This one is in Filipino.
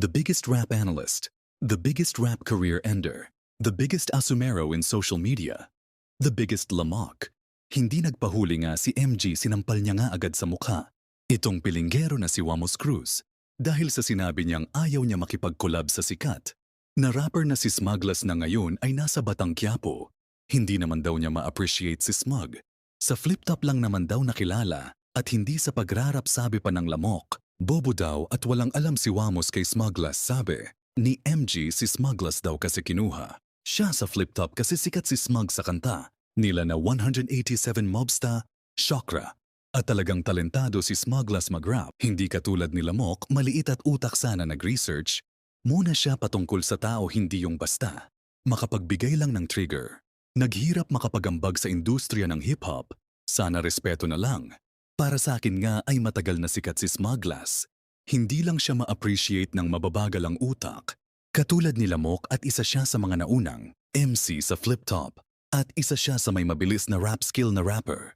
the biggest rap analyst, the biggest rap career ender, the biggest asumero in social media, the biggest lamok. Hindi nagpahuli nga si MG sinampal niya nga agad sa mukha. Itong pilinggero na si Wamos Cruz dahil sa sinabi niyang ayaw niya makipag-collab sa sikat. Na rapper na si Smuglas na ngayon ay nasa Batang Quiapo. Hindi naman daw niya ma-appreciate si Smug. Sa flip-top lang naman daw nakilala at hindi sa pagrarap sabi pa ng lamok. Bobo daw at walang alam si Wamos kay Smuglas sabi. Ni MG si Smuglas daw kasi kinuha. Siya sa flip-top kasi sikat si Smug sa kanta. Nila na 187 Mobsta, Chakra. At talagang talentado si Smuglas mag-rap. Hindi katulad ni Lamok, maliit at utak sana nag-research. Muna siya patungkol sa tao hindi yung basta. Makapagbigay lang ng trigger. Naghirap makapagambag sa industriya ng hip-hop. Sana respeto na lang. Para sa akin nga ay matagal na sikat si Smuglas. Hindi lang siya ma-appreciate ng mababagal ang utak. Katulad ni Lamok at isa siya sa mga naunang MC sa flip top. At isa siya sa may mabilis na rap skill na rapper.